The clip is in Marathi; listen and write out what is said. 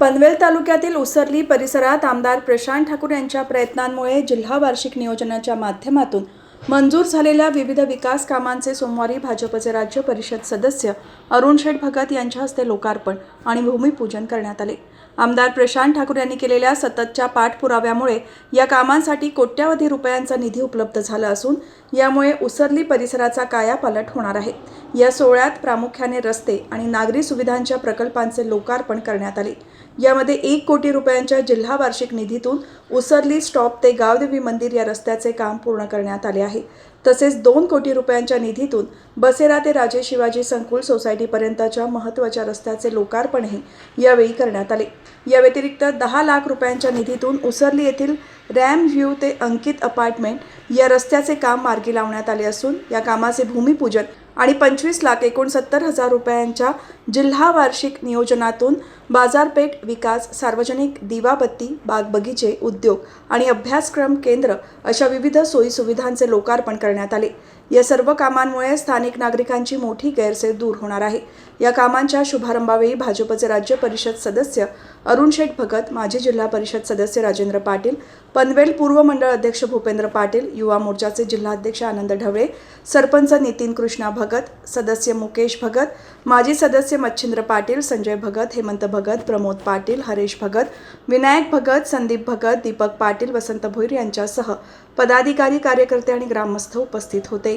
पनवेल तालुक्यातील उसरली परिसरात आमदार प्रशांत ठाकूर यांच्या प्रयत्नांमुळे जिल्हा वार्षिक नियोजनाच्या माध्यमातून मंजूर झालेल्या विविध विकास कामांचे सोमवारी भाजपचे राज्य परिषद सदस्य अरुण शेठ भगत यांच्या हस्ते लोकार्पण आणि भूमिपूजन करण्यात आले. आमदार प्रशांत ठाकूर यांनी केलेल्या सततच्या पाठपुराव्यामुळे या कामांसाठी कोट्यावधी रुपयांचा निधी उपलब्ध झाला असून यामुळे उसरली परिसराचा कायापालट होणार आहे. या सोहळ्यात प्रामुख्याने रस्ते आणि नागरी सुविधांच्या प्रकल्पांचे लोकार्पण करण्यात आले. यामध्ये एक कोटी रुपयांच्या जिल्हा वार्षिक निधीतून उसरली स्टॉप ते गावदेवी मंदिर या रस्त्याचे काम पूर्ण करण्यात आले आहे. तसेच दोन कोटी रुपयांच्या निधीतून बसेरा ते राजे शिवाजी संकुल सोसायटीपर्यंतच्या महत्त्वाच्या रस्त्याचे लोकार्पणही यावेळी करण्यात आले. या व्यतिरिक्त दहा लाख रुपयांच्या निधीतून उसरली येथील रॅम व्ह्यू ते अंकित अपार्टमेंट या रस्त्याचे काम मार्गी लावण्यात आले असून या कामाचे भूमिपूजन आणि पंचवीस लाख एकोणसत्तर हजार रुपयांच्या जिल्हा वार्षिक नियोजनातून बाजारपेठ विकास सार्वजनिक दिवाबत्ती बाग बगीचे उद्योग आणि अभ्यासक्रम केंद्र अशा विविध सोयीसुविधांचे लोकार्पण करण्यात आले. या सर्व कामांमुळे स्थानिक नागरिकांची मोठी गैरसोय दूर होणार आहे. या कामांच्या शुभारंभावेळी भाजपचे राज्य परिषद सदस्य अरुण शेठ भगत माजी जिल्हा परिषद सदस्य राजेंद्र पाटील पनवेल पूर्व मंडळ अध्यक्ष भूपेंद्र पाटील युवा मोर्चाचे जिल्हाध्यक्ष आनंद ढवळे सरपंच नितीन कृष्णा भगत सदस्य मुकेश भगत माजी सदस्य मच्छिंद्र पाटील संजय भगत हेमंत भगत प्रमोद पाटील हरेश भगत विनायक भगत संदीप भगत दीपक पाटील वसंत भोईर यांच्यासह पदाधिकारी कार्यकर्ते आणि ग्रामस्थ उपस्थित होते.